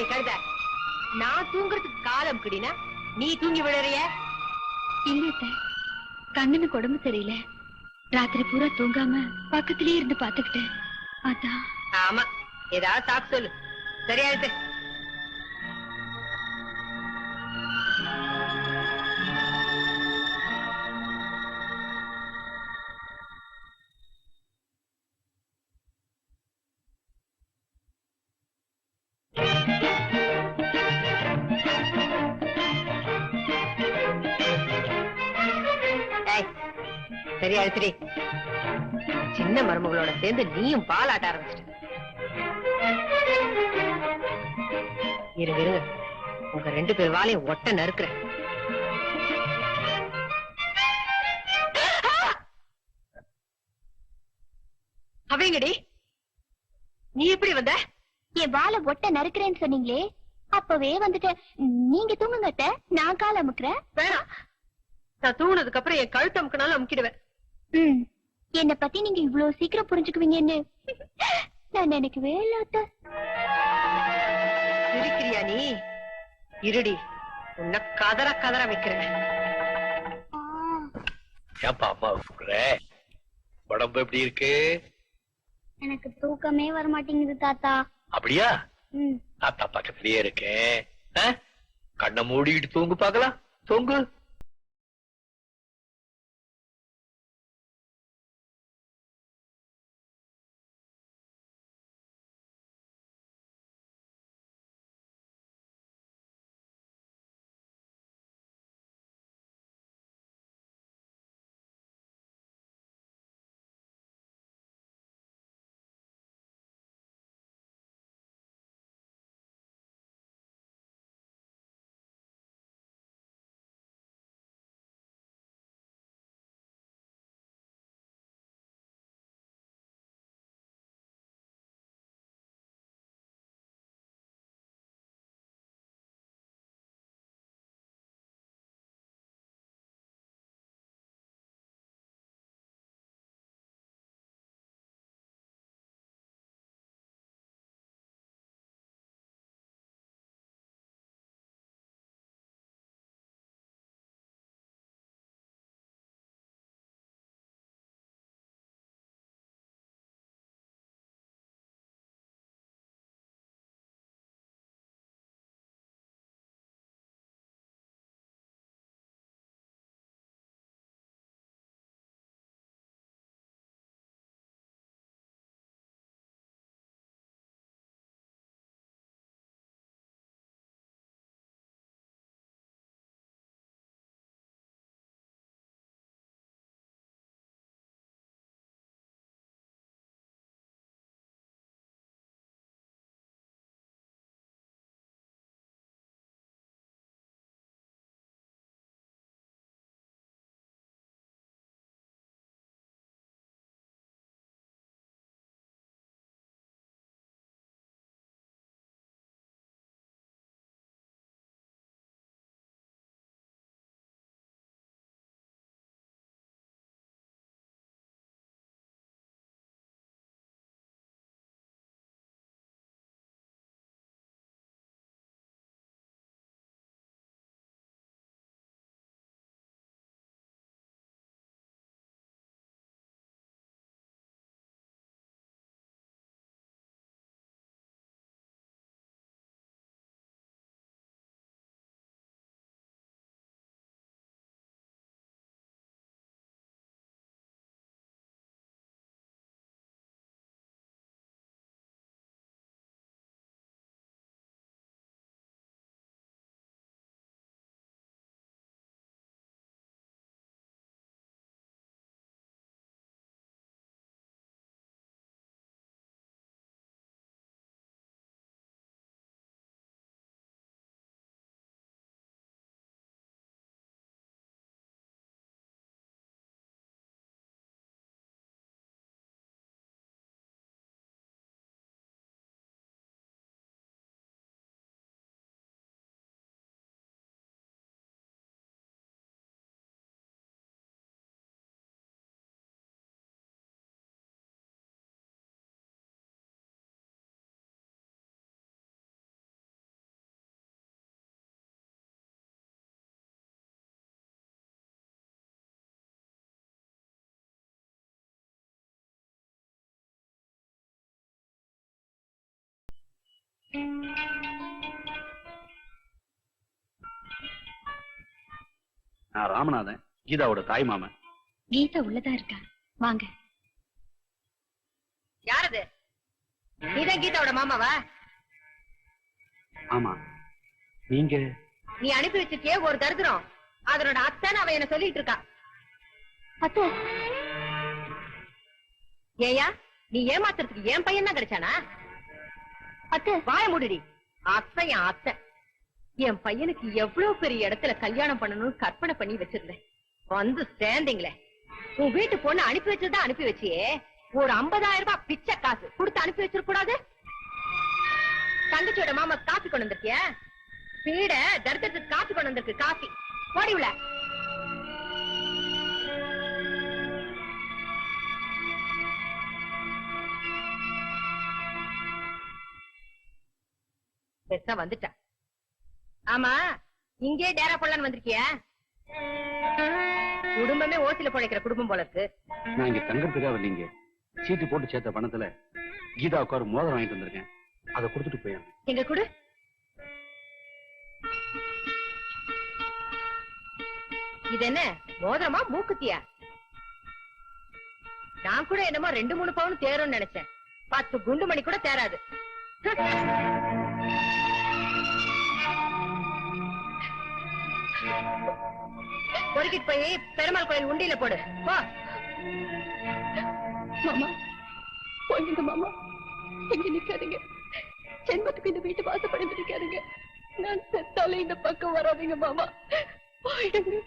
ஏடி கழுத நான் தூங்குறதுக்கு காலம் கிடினா நீ தூங்கி விழறிய? இல்ல கண்ணனுக்கு உடம்பு சரியில்லை. ராத்திரி பூரா தூங்காம பக்கத்திலேயே இருந்து பாத்துக்கிட்டேன் அதான். ஆமா. ஏதாவது சாக்கு சொல்லு. சரியாயிட்டு சரி அழுத்திரி சின்ன மருமகளோட சேர்ந்து நீயும் பால் ஆட்ட ஆரம்பிச்சிட்ட இருங்க இருங்க உங்க ரெண்டு பேர் வாளையும் ஒட்ட நறுக்குறேன் அவங்கடி நீ எப்படி வந்த? என் வாழை ஒட்ட நறுக்கிறேன்னு சொன்னீங்களே அப்பவே வந்துட்டேன் நீங்க தூங்குங்க அத்தை. நான் கால் அமுக்குறேன். வேணாம். நான் தூங்குனதுக்கு அப்புறம் என் கழுத்து அமுக்கினாலும் அமுக்கிடுவேன். என்ன பத்தி நீங்க இவ்வளவு சீக்கிரம் புரிஞ்சுக்குவீங்கன்னு நான் நினைக்கவே இல்ல அத்தை. இருக்கிறியா நீ? இருடி. உன்னை கதற கதற வைக்கிறேன். ஏப்பா அம்மா கூப்பிடுற? உடம்பு எப்படி இருக்கு? எனக்கு தூக்கமே வர மாட்டேங்குது தாத்தா. அப்படியா? ம். தாத்தா பக்கத்திலேயே இருக்கேன். ஆ? கண்ணை மூடிக்கிட்டு தூங்கு பார்க்கலாம். தூங்கு. நான் ராமநாதன் கீதாவோட தாய் மாமன். கீதா உள்ளதா இருக்கா? வாங்க. யாரது? நீதான் கீதாவோட மாமாவா? ஆமா. நீங்க? நீ அனுப்பி வச்சிருக்கியே ஒரு தரித்திரம். அதனோட அத்தைன்னு அவ என்ன சொல்லிட்டு இருக்கா. அத்தை. ஏயா நீ ஏமாத்துறதுக்கு என் பையன் தான் கிடைச்சானா? அத்தை. வாய முடிடி. அத்தை என் அத்தை. என் பையனுக்கு எவ்வளவு பெரிய இடத்துல கல்யாணம் பண்ணணும்னு கற்பனை பண்ணி வச்சிருந்தேன். வந்து சேர்ந்தீங்களே உன் வீட்டு பொண்ணு அனுப்பி வச்சதா அனுப்பி வச்சியே. ஒரு 50000 ரூபாய் பிச்சை காசு. கொடுத்து அனுப்பி வச்சிருக்க கூடாது தங்கச்சியோட மாமா காஃபி கொண்டு வந்திருக்கிய? பீட தரித்திரத்துக்கு காஃபி கொண்டு வந்திருக்கு காஃபி. போடி உள்ள. பெருசா வந்துட்டா ஆமா இங்கே டேரா போடலான்னு வந்திருக்கிய? குடும்பமே ஓசில பொழைக்கிற குடும்பம் போல இருக்கு. நான் இங்க தங்கறதுக்காக வரலீங்க சீட்டு போட்டு சேர்த்த பணத்துல கீதாவுக்கு ஒரு மோதிரம் வாங்கிட்டு வந்திருக்கேன். அதை கொடுத்துட்டு போய் எங்க குடு. இது என்ன மோதிரமா மூக்குத்தியா? நான் கூட என்னமோ ரெண்டு மூணு பவுன் தேரும்னு நினைச்சேன். பத்து குண்டு மணி கூட தேராது. பொறுக்கிட்டு போய் பெருமாள் கோயில் உண்டியில போடு. போ. மாமா போயிடுங்க மாமா. இங்க நிக்காதீங்க. ஜென்மத்துக்கு இந்த வீட்டு வாசப்படி நிக்காதீங்க நான் செத்தாலே இந்த பக்கம் வராதீங்க மாமா. போயிடுங்க.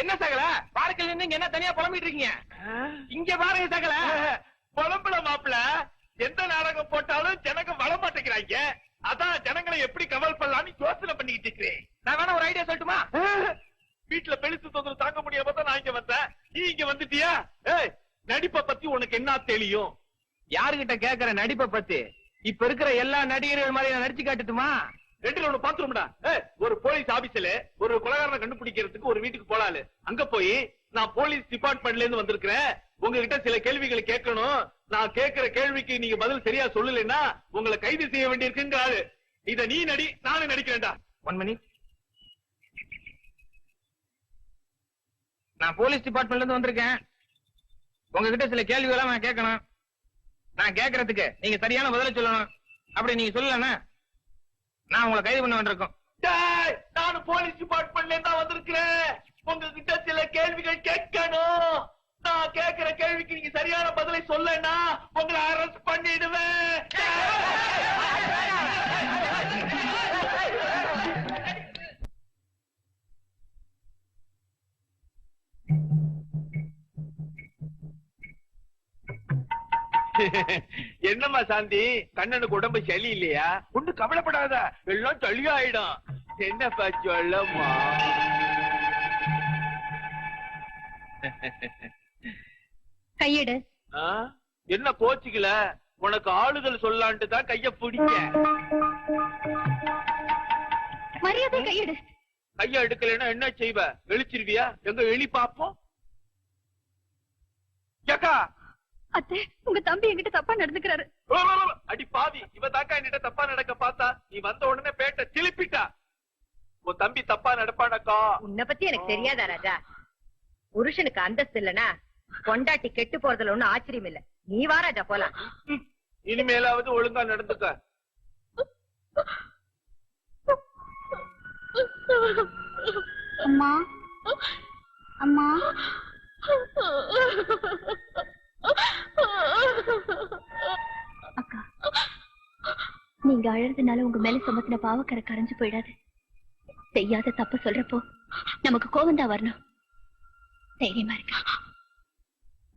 என்ன சகல? பார்க்கல இருந்து என்ன தனியா புலம்பிட்டு இருக்கீங்க? இங்க பாருங்க சகல. புலம்புல மாப்பிள எந்த நாடகம் போட்டாலும் ஜனங்க வள மாட்டேங்கிறாங்க. அதான் ஜனங்களை எப்படி கவல் பண்ணலாம்னு யோசனை பண்ணிக்கிட்டு இருக்கிறேன். நான் வேணா ஒரு ஐடியா சொல்லட்டுமா? வீட்டுல பெருசு தொந்தரவு தாங்க முடியாம தான் நான் இங்க வந்தேன். நீ இங்க வந்துட்டியா? ஏய் நடிப்பை பத்தி உனக்கு என்ன தெரியும்? யாருகிட்ட கேக்குற நடிப்பை பத்தி? இப்ப இருக்கிற எல்லா நடிகர்கள் மாதிரி நான் நடிச்சு காட்டுட்டுமா? ரெண்டுல ஒண்ணு பாத்துரும்டா ஒரு போலீஸ் ஆபீஸ்ல ஒரு கொலகாரனை கண்டுபிடிக்கிறதுக்கு ஒரு வீட்டுக்கு போலாலு அங்க போய் நான் போலீஸ் டிபார்ட்மெண்ட்ல இருந்து வந்திருக்கிறேன். உங்ககிட்ட சில கேள்விகளை கேட்கணும். நான் கேட்கிற கேள்விக்கு நீங்க பதில் சரியா சொல்லலைன்னா உங்களை கைது செய்ய வேண்டியிருக்குங்கிறாரு. இத நீ நடி நானும் நடிக்கிறேன்டா. ஒன் மணி நான் போலீஸ் டிபார்ட்மெண்ட்ல இருந்து வந்திருக்கேன். உங்ககிட்ட சில கேள்விகளை நான் கேட்கணும். நான் கேட்கறதுக்கு நீங்க சரியான பதில சொல்லணும். அப்படி நீங்க சொல்லலன்னா நான் உங்களை கைது பண்ண வேண்டியிருக்கோம் நானும் போலீஸ் டிபார்ட்மெண்ட்ல இருந்தா வந்திருக்கிறேன் உங்ககிட்ட சில கேள்விகள் கேட்கணும் நான் கேட்கிற கேள்விக்கு நீங்க சரியான பதிலை சொல்லனா உங்களை அரெஸ்ட் பண்ணிடுவேன் என்னம்மா சாந்தி? கண்ணனுக்கு உடம்பு சளி இல்லையா ஒண்ணு கவலைப்படாத. எல்லாம் சளியாயிடும் என்னப்பா சொல்லம்மா? கையெடு? என்ன கோச்சிக்கல? உனக்கு ஆளுதல் சொல்லான்ட்டு தான் கைய பிடிக்க மரியாதை கையெடு. கைய எடுக்கலைன்னா என்ன செய்வ? வெளிச்சிருவியா? எங்க வெளி பாப்போம் அத்தை உங்க தம்பி என்கிட்ட தப்பா நடந்துக்கிறாரு. அடி பாவி இவ தாக்கா என்கிட்ட தப்பா நடக்க பார்த்தா நீ வந்த உடனே பேட்ட திருப்பிட்டா. உன் தம்பி தப்பா நடப்பானக்கா? உன்னை பத்தி எனக்கு தெரியாதா ராஜா? புருஷனுக்கு அந்தஸ்து இல்லனா பொண்டாட்டி கெட்டு போறதுல ஒண்ணும் ஆச்சரியம் இல்ல. நீ வா ராஜா போலாம். இனிமேலாவது ஒழுங்கா நடந்துக்க. அம்மா. அம்மா. அக்கா நீங்க அழறதுனால உங்க மேல சுமத்தின பாவக்கரை கரைஞ்சு போயிடாது. செய்யாத தப்பு சொல்றப்போ நமக்கு கோவம் தான் வரணும். தைரியமா இருக்கா